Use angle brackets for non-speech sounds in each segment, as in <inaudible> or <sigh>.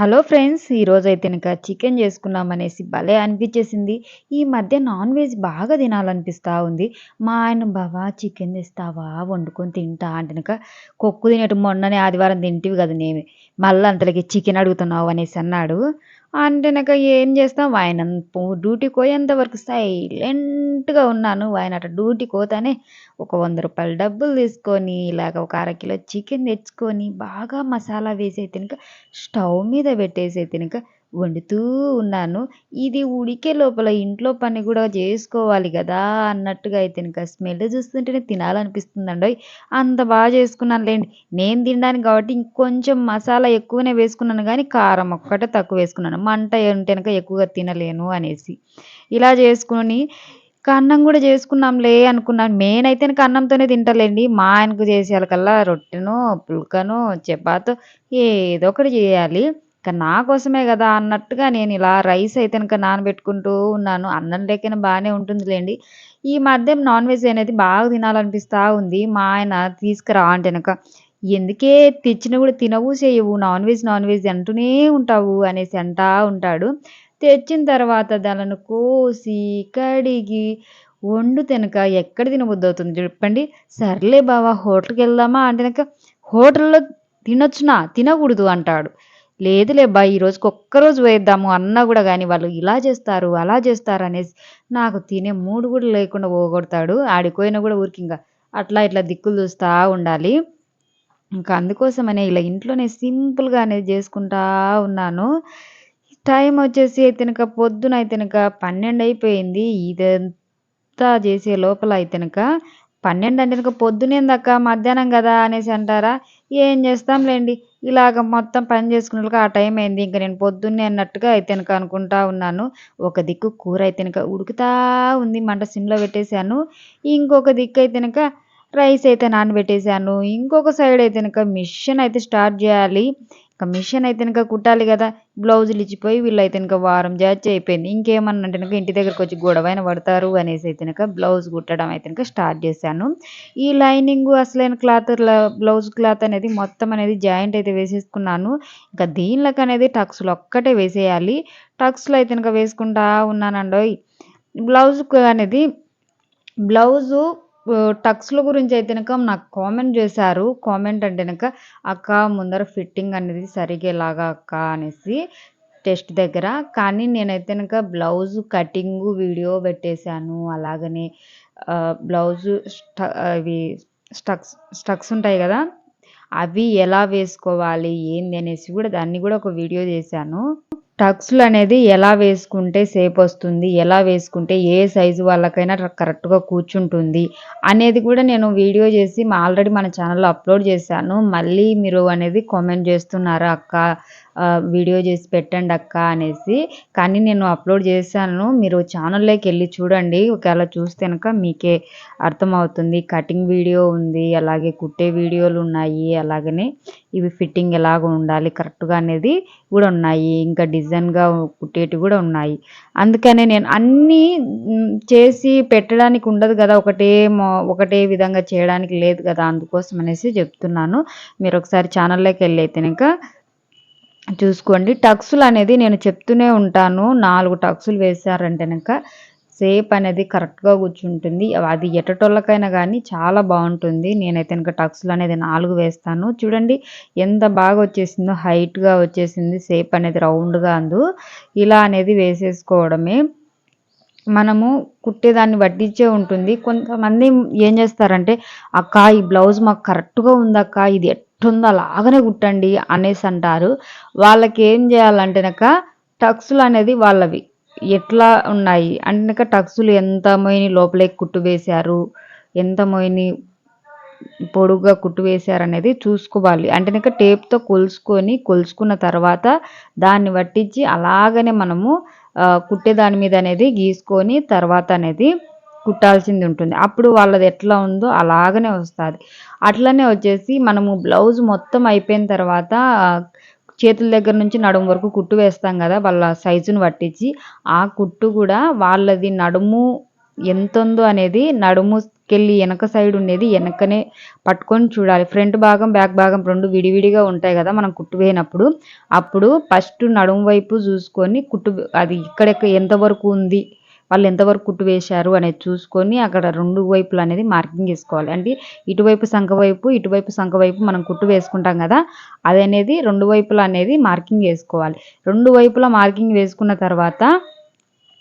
Hello friends ఈరోజు అయితే కనుక చికెన్ చేసుకున్నాం అనేసి భలే అనిపించేసింది. ఈ మధ్య నాన్ వెజ్ బాగా తినాలనిపిస్తూ ఉంది. మా ఆయన బావా చికెన్ తెస్తావా? వండుకొని తింటా అంటే కనుక కొక్కు తినేటు మొన్ననే ఆదివారం తింటివి కదా నేమి. మళ్ళీ అంతలకి చికెన్ అడుగుతున్నావు అనేసి అన్నాడు. అంటే నాకు ఏం చేస్తాం? ఆయన డ్యూటీకి పోయేంత వరకు సైలెంట్గా ఉన్నాను. ఆయన అట్లా డ్యూటీకి పోతానే ఒక వంద రూపాయలు డబ్బులు తీసుకొని ఇలాగ ఒక అరకిలో చికెన్ తెచ్చుకొని బాగా మసాలా వేసి తినక స్టవ్ మీద పెట్టేసి తినక వండుతూ ఉన్నాను. ఇది ఉడికే లోపల ఇంట్లో పని కూడా చేసుకోవాలి కదా అన్నట్టుగా అయితే ఇంకా స్మెల్ చూస్తుంటేనే తినాలనిపిస్తుందండి అంత బాగా చేసుకున్నాను లేండి. నేను తినడానికి కాబట్టి ఇంకొంచెం మసాలా ఎక్కువనే వేసుకున్నాను కానీ కారం ఒక్కటే తక్కువ వేసుకున్నాను. మంట ఉంటేనక ఎక్కువగా తినలేను అనేసి. ఇలా చేసుకుని అన్నం కూడా చేసుకున్నాంలే అనుకున్నాను. నేనైతే అన్నంతోనే తింటలేండి మా ఆయనకు చేసేయాలకల్లా రొట్టెను పుల్కను చపాతో ఏదో ఒకటి చేయాలి. ఇంకా నా కోసమే కదా అన్నట్టుగా నేను ఇలా రైస్ అయితే కనుక నానబెట్టుకుంటూ ఉన్నాను. అన్నం లేకనే బాగానే ఉంటుందిలేండి. ఈ మధ్య నాన్ వెజ్ అనేది బాగా తినాలనిపిస్తూ ఉంది. మా ఆయన తీసుకురా అంటే కనుక ఎందుకే తెచ్చిన కూడా తినవు చేయవు నాన్ వెజ్ నాన్ వెజ్ అంటూనే ఉంటావు అనేసి అంటా ఉంటాడు. తెచ్చిన తర్వాత దానిని కోసి కడిగి వండు తినక ఎక్కడ తినబుద్ధి అవుతుంది చెప్పండి. సర్లే బావా హోటల్కి వెళ్దామా అంటే కనుక హోటల్లో తినొచ్చునా తినకూడదు అంటాడు. లేదులే బా ఈ రోజుకి ఒక్కరోజు వేద్దాము అన్నా కూడా కానీ వాళ్ళు ఇలా చేస్తారు అలా చేస్తారు అనేసి నాకు తినే మూడు కూడా లేకుండా పోగొడతాడు. ఆడిపోయినా కూడా ఊరికి ఇంకా అట్లా ఇట్లా దిక్కులు చూస్తూ ఉండాలి. ఇంకా అందుకోసమనే ఇలా ఇంట్లోనే సింపుల్గా అనేది చేసుకుంటా ఉన్నాను. టైం వచ్చేసి అయితేనక పొద్దున అయితేనక పన్నెండు అయిపోయింది. ఇదంతా చేసే లోపల అయితేనక పన్నెండు అంటే పొద్దునేందాక మధ్యాహ్నం కదా అనేసి అంటారా? ఏం చేస్తాంలేండి? ఇలాగ మొత్తం పని చేసుకున్నట్లుగా ఆ టైం అయింది. ఇంకా నేను పొద్దున్నే అన్నట్టుగా అయితే అనుకుంటా ఉన్నాను. ఒక దిక్కు కూర అయితే ఉడుకుతా ఉంది. మంట సిమ్లో పెట్టేశాను. ఇంకొక దిక్కు అయితే రైస్ అయితే నానబెట్టేశాను. ఇంకొక సైడ్ అయితే మిషన్ అయితే స్టార్ట్ చేయాలి. ఇంకా మిషన్ అయితే ఇంకా కుట్టాలి కదా బ్లౌజులు ఇచ్చిపోయి వీళ్ళు అయితే ఇంకా వారం జాచి అయిపోయింది. ఇంకేమన్నా అంటే ఇంటి దగ్గరకు వచ్చి గొడవైన పడతారు అనేసి అయితే బ్లౌజ్ కుట్టడం అయితే స్టార్ట్ చేశాను. ఈ లైనింగ్ అసలైన క్లాత్ బ్లౌజ్ క్లాత్ అనేది మొత్తం అనేది జాయింట్ అయితే వేసేసుకున్నాను. ఇంకా దీనిలోకి అనేది టక్స్లు ఒక్కటే వేసేయాలి. టక్స్లు అయితే ఇంకా వేసుకుంటా ఉన్నానండోయ్. బ్లౌజ్ అనేది బ్లౌజు టక్స్ల గురించి అయితే కనుక నాకు కామెంట్ చేశారు. కామెంట్ అంటే కనుక అక్క ముందర ఫిట్టింగ్ అనేది సరిగేలాగా అక్క అనేసి టెస్ట్ దగ్గర. కానీ నేనైతే కనుక బ్లౌజ్ కటింగ్ వీడియో పెట్టేశాను. అలాగనే బ్లౌజు అవి స్టక్స్ స్టక్స్ ఉంటాయి కదా అవి ఎలా వేసుకోవాలి ఏంది అనేసి కూడా దాన్ని కూడా ఒక వీడియో చేశాను. టక్స్లు అనేది ఎలా వేసుకుంటే సేప్ వస్తుంది ఎలా వేసుకుంటే ఏ సైజు వాళ్ళకైనా కరెక్ట్గా కూర్చుంటుంది అనేది కూడా నేను వీడియో చేసి ఆల్రెడీ మన ఛానల్లో అప్లోడ్ చేశాను. మళ్ళీ మీరు అనేది కామెంట్ చేస్తున్నారు అక్క? వీడియో చేసి పెట్టండి అక్క అనేసి. కానీ నేను అప్లోడ్ చేశాను. మీరు ఛానల్లోకి వెళ్ళి చూడండి. ఒకవేళ చూస్తే కనుక మీకే అర్థమవుతుంది. కటింగ్ వీడియో ఉంది అలాగే కుట్టే వీడియోలు ఉన్నాయి అలాగనే ఇవి ఫిట్టింగ్ ఎలాగ ఉండాలి కరెక్ట్గా అనేది కూడా ఉన్నాయి. ఇంకా డిజైన్గా కుట్టేటివి కూడా ఉన్నాయి. అందుకనే నేను అన్నీ చేసి పెట్టడానికి ఉండదు కదా ఒకటే ఒకటే విధంగా చేయడానికి లేదు కదా అందుకోసం అనేసి చెప్తున్నాను. మీరు ఒకసారి ఛానల్లోకి వెళ్ళి అయితే కనుక చూసుకోండి. టక్సులు అనేది నేను చెప్తూనే ఉంటాను. నాలుగు టక్సులు వేసారంటే కనుక సేప్ అనేది కరెక్ట్గా కూర్చుంటుంది. అది ఎటటోళ్ళకైనా కానీ చాలా బాగుంటుంది. నేనైతే ఇంకా టక్స్లు అనేది నాలుగు వేస్తాను. చూడండి ఎంత బాగా వచ్చేసిందో హైట్గా వచ్చేసింది. సేప్ అనేది రౌండ్గా అందు. ఇలా అనేది వేసేసుకోవడమే. మనము కుట్టేదాన్ని వడ్డించే ఉంటుంది. కొంతమంది ఏం చేస్తారంటే అక్క ఈ బ్లౌజ్ మాకు కరెక్ట్గా ఉందక్క ఇది ఎట్టుందో అలాగనే కుట్టండి అనేసి అంటారు. వాళ్ళకి ఏం చేయాలంటేనక టక్సులు అనేది వాళ్ళవి. ఎట్లా ఉన్నాయి? అంటే టక్సులు ఎంత మోయిని లోపలికి కుట్టు వేశారు? ఎంత మోయిని పొడుగ్గా కుట్టు వేశారు అనేది చూసుకోవాలి. అంటే టేప్తో కొలుసుకొని కొలుసుకున్న తర్వాత దాన్ని పట్టించి అలాగనే మనము కుట్టే దాని మీద అనేది గీసుకొని తర్వాత అనేది కుట్టాల్సింది ఉంటుంది. అప్పుడు వాళ్ళది ఎట్లా ఉందో అలాగనే వస్తుంది. అట్లనే వచ్చేసి మనము బ్లౌజ్ మొత్తం అయిపోయిన తర్వాత చేతుల దగ్గర నుంచి నడుము వరకు కుట్టు వేస్తాం కదా వాళ్ళ సైజును పట్టించి ఆ కుట్టు కూడా వాళ్ళది నడుము ఎంత ఉందో అనేది నడుముకెళ్ళి వెనక సైడ్ ఉండేది వెనకనే పట్టుకొని చూడాలి. ఫ్రంట్ భాగం బ్యాక్ భాగం రెండు విడివిడిగా ఉంటాయి కదా మనం కుట్టు వేయనప్పుడు. అప్పుడు ఫస్ట్ నడుము వైపు చూసుకొని కుట్టు అది ఇక్కడెక్క ఎంతవరకు ఉంది వాళ్ళు ఎంతవరకు కుట్టు వేశారు అనేది చూసుకొని అక్కడ రెండు వైపులు అనేది మార్కింగ్ వేసుకోవాలి అంటే ఇటువైపు సంఖ వైపు ఇటువైపు సంఖ వైపు మనం కుట్టు వేసుకుంటాం కదా అది అనేది రెండు వైపులా అనేది మార్కింగ్ వేసుకోవాలి రెండు వైపులా మార్కింగ్ వేసుకున్న తర్వాత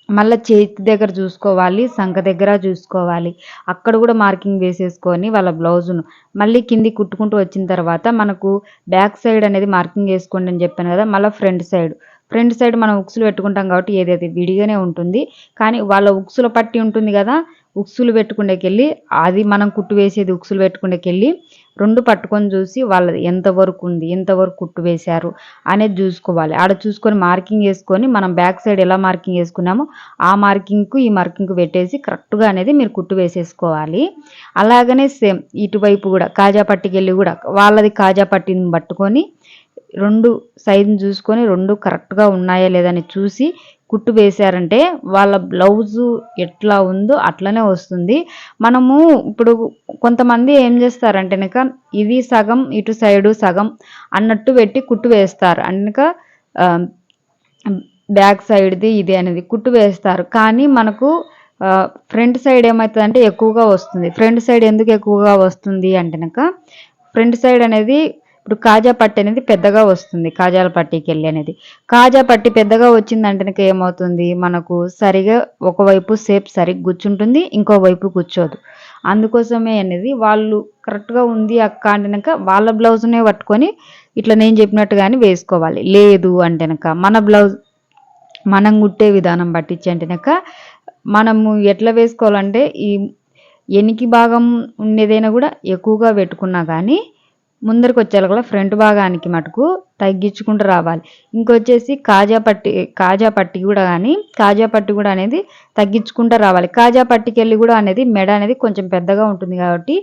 మళ్ళీ చేతి దగ్గర చూసుకోవాలి సంఖ దగ్గర చూసుకోవాలి. అక్కడ కూడా మార్కింగ్ వేసేసుకొని వాళ్ళ బ్లౌజును మళ్ళీ కింది కుట్టుకుంటూ వచ్చిన తర్వాత మనకు బ్యాక్ సైడ్ అనేది మార్కింగ్ వేసుకోండి అని చెప్పాను కదా మళ్ళీ ఫ్రంట్ సైడ్. ఫ్రంట్ సైడ్ మనం ఉక్సులు పెట్టుకుంటాం కాబట్టి ఏదైతే విడిగానే ఉంటుంది. కానీ వాళ్ళ ఉక్సుల పట్టి ఉంటుంది కదా ఉక్సులు పెట్టుకుండేకెళ్ళి అది మనం కుట్టు వేసేది ఉక్సులు పెట్టుకుండేకెళ్ళి రెండు పట్టుకొని చూసి వాళ్ళది ఎంతవరకు ఉంది ఎంతవరకు కుట్టు వేశారు అనేది చూసుకోవాలి. ఆడ చూసుకొని మార్కింగ్ వేసుకొని మనం బ్యాక్ సైడ్ ఎలా మార్కింగ్ వేసుకున్నామో ఆ మార్కింగ్కు ఈ మార్కింగ్కు పెట్టేసి కరెక్ట్గా అనేది మీరు కుట్టు వేసేసుకోవాలి. అలాగనే సేమ్ ఇటువైపు కూడా కాజా పట్టికెళ్ళి కూడా వాళ్ళది కాజా పట్టిని పట్టుకొని రెండు సైజుని చూసుకొని రెండు కరెక్ట్గా ఉన్నాయా లేదని చూసి కుట్టు వేశారంటే వాళ్ళ బ్లౌజు ఎట్లా ఉందో అట్లనే వస్తుంది. మనము ఇప్పుడు కొంతమంది ఏం చేస్తారంటే కనుక ఇది సగం ఇటు సైడు సగం అన్నట్టు పెట్టి కుట్టు వేస్తారు. అనక బ్యాక్ సైడ్ది ఇది అనేది కుట్టు వేస్తారు. కానీ మనకు ఫ్రంట్ సైడ్ ఏమవుతుందంటే ఎక్కువగా వస్తుంది. ఫ్రంట్ సైడ్ ఎందుకు ఎక్కువగా వస్తుంది అంటే కనుక ఫ్రంట్ సైడ్ అనేది ఇప్పుడు కాజా పట్టి అనేది పెద్దగా వస్తుంది కాజాల పట్టికి వెళ్ళి అనేది. కాజా పట్టి పెద్దగా వచ్చిందంటే ఏమవుతుంది? మనకు సరిగా ఒకవైపు సేప్ సరిగ్గా కూర్చుంటుంది ఇంకో వైపు కూర్చోదు. అందుకోసమే అనేది వాళ్ళు కరెక్ట్గా ఉంది అక్క అంటేనక వాళ్ళ బ్లౌజ్నే పట్టుకొని ఇట్లా నేను చెప్పినట్టుగానే వేసుకోవాలి. లేదు అంటేనక మన బ్లౌజ్ మనం కుట్టే విధానం పట్టించి అంటేనక మనము ఎట్లా వేసుకోవాలంటే ఈ ఎనికి భాగం ఉండేదైనా కూడా ఎక్కువగా పెట్టుకున్నా కానీ ముందరికి వచ్చేలా కూడా ఫ్రంట్ భాగానికి మటుకు తగ్గించుకుంటూ రావాలి. ఇంకొచ్చేసి కాజా పట్టి కాజా పట్టి కూడా కానీ కాజా పట్టి కూడా అనేది తగ్గించుకుంటూ రావాలి. కాజా పట్టికి వెళ్ళి కూడా అనేది మెడ అనేది కొంచెం పెద్దగా ఉంటుంది కాబట్టి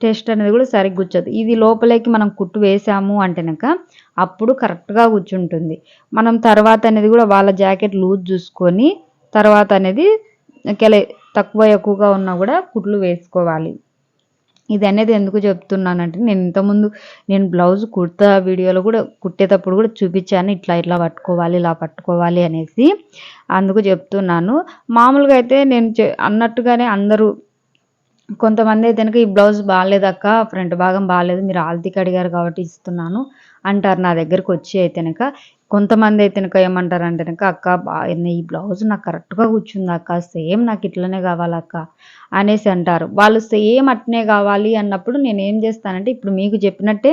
టెస్ట్ అనేది కూడా సరిగ్గా కూర్చోదు ఇది లోపలికి మనం కుట్టు వేసాము అంటేనక అప్పుడు కరెక్ట్గా కూర్చుంటుంది మనం తర్వాత అనేది కూడా వాళ్ళ జాకెట్ లూజ్ చూసుకొని తర్వాత అనేది కెలే తక్కువ ఎక్కువగా ఉన్నా కూడా కుట్లు వేసుకోవాలి. ఇది అనేది ఎందుకు చెప్తున్నానంటే నేను ఇంతకుముందు నేను బ్లౌజ్ కుర్తా వీడియోలో కూడా కుట్టేటప్పుడు కూడా చూపించాను ఇట్లా ఇట్లా పట్టుకోవాలి ఇలా పట్టుకోవాలి అనేసి అందుకు చెప్తున్నాను. మామూలుగా అయితే నేను అన్నట్టుగానే అందరూ కొంతమంది అయితే కనుక ఈ బ్లౌజ్ బాగాలేదక్క ఫ్రంట్ భాగం బాగాలేదు మీరు ఆల్తీకి అడిగారు కాబట్టి ఇస్తున్నాను అంటారు నా దగ్గరకు వచ్చి అయితే కనుక. కొంతమంది అయితే కనుక ఏమంటారంటే కనుక అక్క ఈ బ్లౌజ్ నాకు కరెక్ట్గా కూర్చుంది అక్క సేమ్ నాకు ఇట్లనే కావాలక్క అనేసి అంటారు. వాళ్ళు సేమ్ అట్నే కావాలి అన్నప్పుడు నేను ఏం చేస్తానంటే ఇప్పుడు మీకు చెప్పినట్టే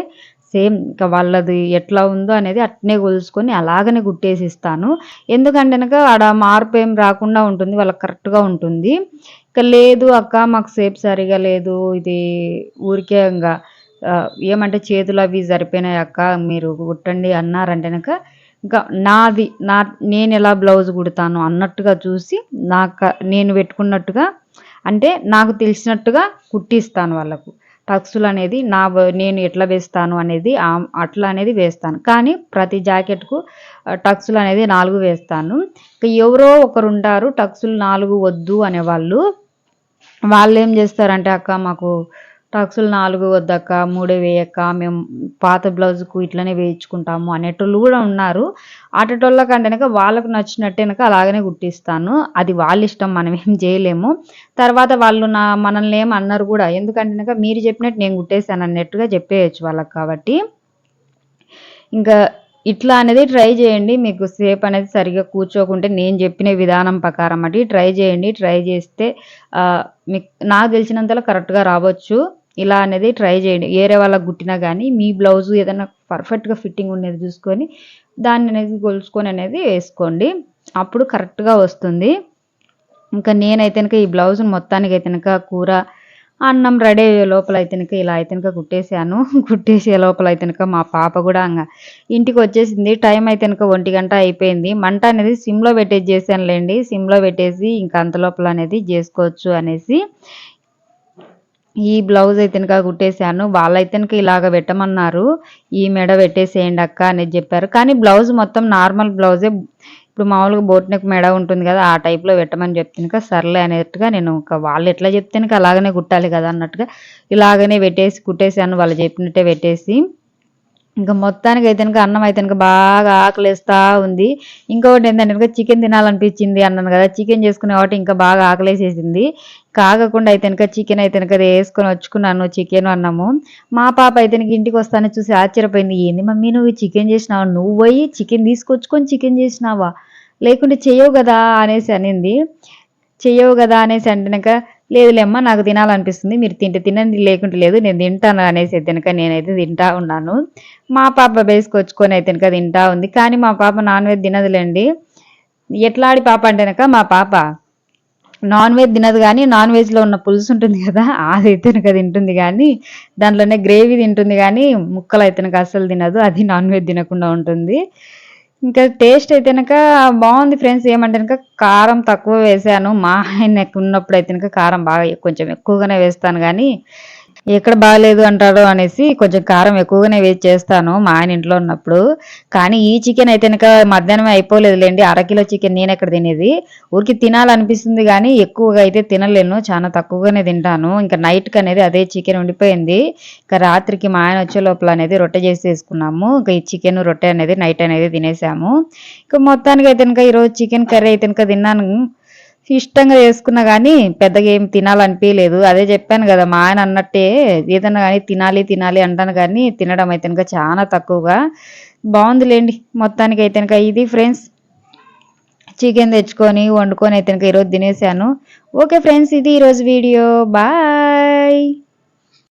సేమ్ ఇంకా వాళ్ళది ఎట్లా ఉందో అనేది అట్నే కొలుసుకొని అలాగనే గుట్టేసి ఇస్తాను ఎందుకంటే కనుక ఆడ మార్పు ఏం రాకుండా ఉంటుంది వాళ్ళకి కరెక్ట్గా ఉంటుంది. ఇక లేదు అక్క మాకు సేపు సరిగా లేదు ఇది ఊరికే ఇంకా ఏమంటే చేతులు అవి సరిపోయినాయి అక్క మీరు కుట్టండి అన్నారంటే కనుక నాది నా నేను ఎలా బ్లౌజ్ కుడతాను అన్నట్టుగా చూసి నాకు నేను పెట్టుకున్నట్టుగా అంటే నాకు తెలిసినట్టుగా కుట్టిస్తాను వాళ్ళకు. టక్సులు అనేది నా నేను ఎట్లా వేస్తాను అనేది అట్లా అనేది వేస్తాను. కానీ ప్రతి జాకెట్కు టక్సులు అనేది నాలుగు వేస్తాను. ఎవరో ఒకరు ఉంటారు టక్సులు నాలుగు వద్దు అనేవాళ్ళు. వాళ్ళు ఏం చేస్తారంటే అక్క మాకు టాక్సులు నాలుగు వద్దక్క మూడే వేయక్క మేము పాత బ్లౌజ్కు ఇట్లనే వేయించుకుంటాము అనేటోళ్ళు కూడా ఉన్నారు. ఆటోళ్ళ కంటే వాళ్ళకు నచ్చినట్టేనక అలాగనే కుట్టిస్తాను. అది వాళ్ళ ఇష్టం మనం ఏం చేయలేము. తర్వాత వాళ్ళు నా మనల్ని ఏం అన్నారు కూడా. ఎందుకంటే మీరు చెప్పినట్టు నేను కుట్టేశాను అన్నట్టుగా చెప్పేయచ్చు వాళ్ళకి కాబట్టి. ఇంకా ఇట్లా అనేది ట్రై చేయండి. మీకు సేఫ్ అనేది సరిగ్గా కూర్చోకుంటే నేను చెప్పిన విధానం ప్రకారం అటు ట్రై చేయండి. ట్రై చేస్తే మీకు నాకు తెలిసినంతలో కరెక్ట్గా రావచ్చు. ఇలా అనేది ట్రై చేయండి. వేరే వాళ్ళకి కుట్టినా కానీ మీ బ్లౌజ్ ఏదైనా పర్ఫెక్ట్గా ఫిట్టింగ్ ఉండేది చూసుకొని దాన్ని అనేది కొలుచుకొని అనేది వేసుకోండి. అప్పుడు కరెక్ట్గా వస్తుంది. ఇంకా నేనైతే ఈ బ్లౌజ్ మొత్తానికి అయితే కూర అన్నం రెడీ అయ్యే లోపల అయితేనక ఇలా అయితేనక కుట్టేసాను <laughs> కుట్టేసే లోపల అయితేనక మా పాప కూడా ఇంటికి వచ్చేసింది. టైం అయితేనక ఒంటి గంట అయిపోయింది. మంట అనేది సిమ్లో పెట్టేసి చేశానులేండి. సిమ్లో పెట్టేసి ఇంకా అంత లోపల అనేది చేసుకోవచ్చు అనేసి ఈ బ్లౌజ్ అయితేనక కుట్టేశాను. వాళ్ళైతేనక ఇలాగ పెట్టమన్నారు. ఈ మెడ పెట్టేసేయండి అక్క అనేది చెప్పారు. కానీ బ్లౌజ్ మొత్తం నార్మల్ బ్లౌజే. ఇప్పుడు మామూలుగా బోట్నెక్ మెడ ఉంటుంది కదా ఆ టైప్లో పెట్టమని చెప్తే సర్లే అనేట్టుగా నేను ఒక వాళ్ళు ఎట్లా చెప్తే అలాగనే కుట్టాలి కదా అన్నట్టుగా ఇలాగనే పెట్టేసి కుట్టేసాను వాళ్ళు చెప్పినట్టే పెట్టేసి ఇంకా మొత్తానికి అయితే కనుక అన్నం అయితే కనుక బాగా ఆకలేస్తూ ఉంది. ఇంకొకటి ఏంటంటే కనుక చికెన్ తినాలనిపించింది అన్నాను కదా చికెన్ చేసుకునే కాబట్టి ఇంకా బాగా ఆకలేసేసింది. కాగకుండా అయితే కనుక చికెన్ అయితే కనుక వేసుకొని వచ్చుకున్నాను చికెన్ అన్నము. మా పాప అయితే కనుక ఇంటికి వస్తానని చూసి ఆశ్చర్యపోయింది ఏంది మమ్మీ నువ్వు చికెన్ చేసినావా? నువ్వు పోయి చికెన్ తీసుకొచ్చుకొని చికెన్ చేసినావా? లేకుంటే చెయ్యవు కదా అనేసి అనింది. చెయ్యవు కదా అనేసి అంటే లేదులేమ్మా నాకు తినాలనిపిస్తుంది మీరు తింటే తినండి లేకుంటే లేదు నేను తింటాను అనేసి అయితే నేనైతే తింటా ఉన్నాను. మా పాప వేసుకొచ్చుకొని అయితే కనుక తింటా ఉంది. కానీ మా పాప నాన్ వెజ్ తినదులేండి. ఎట్లాడి పాప అంటేనక మా పాప నాన్ వెజ్ తినదు కానీ నాన్ వెజ్లో ఉన్న పులుసు ఉంటుంది కదా అది కనుక తింటుంది కానీ దాంట్లోనే గ్రేవీ తింటుంది కానీ ముక్కలు అయితే అసలు తినదు అది నాన్ వెజ్ తినకుండా ఉంటుంది. ఇంకా టేస్ట్ అయితే బాగుంది ఫ్రెండ్స్. ఏమంటే కారం తక్కువ వేసాను. మా ఆయన ఉన్నప్పుడు అయితే కారం బాగా కొంచెం ఎక్కువగానే వేస్తాను కానీ ఎక్కడ బాగలేదు అంటాడు అనేసి కొంచెం కారం ఎక్కువగానే వేసి చేస్తాను మా ఆయన ఇంట్లో ఉన్నప్పుడు. కానీ ఈ చికెన్ అయితే కనుక మధ్యాహ్నం అయిపోలేదులేండి అరకిలో చికెన్ నేను ఎక్కడ తినేది? ఊరికి తినాలనిపిస్తుంది కానీ ఎక్కువగా అయితే తినలేను చాలా తక్కువగానే తింటాను. ఇంకా నైట్కి అనేది అదే చికెన్ ఉండిపోయింది. ఇంకా రాత్రికి మా ఆయన వచ్చే లోపల అనేది రొట్టె చేసి తీసుకున్నాము ఇంకా ఈ చికెన్ రొట్టె అనేది నైట్ అనేది తినేసాము. ఇంకా మొత్తానికి అయితే కనుక ఈరోజు చికెన్ కర్రీ అయితే కనుక తిన్నాను. ఇష్టంగా చేసుకున్నా కానీ పెద్దగా ఏం తినాలనిపించలేదు అదే చెప్పాను కదా మా ఆయన అన్నట్టే ఏదన్నా కానీ తినాలి తినాలి అంటాను కానీ తినడం అయితే కనుక చాలా తక్కువగా. బాగుందిలేండి మొత్తానికి అయితే కనుక ఇది ఫ్రెండ్స్. చికెన్ తెచ్చుకొని వండుకొని అయితే కనుక ఈరోజు తినేసాను. ఓకే ఫ్రెండ్స్ ఇది ఈరోజు వీడియో. బాయ్.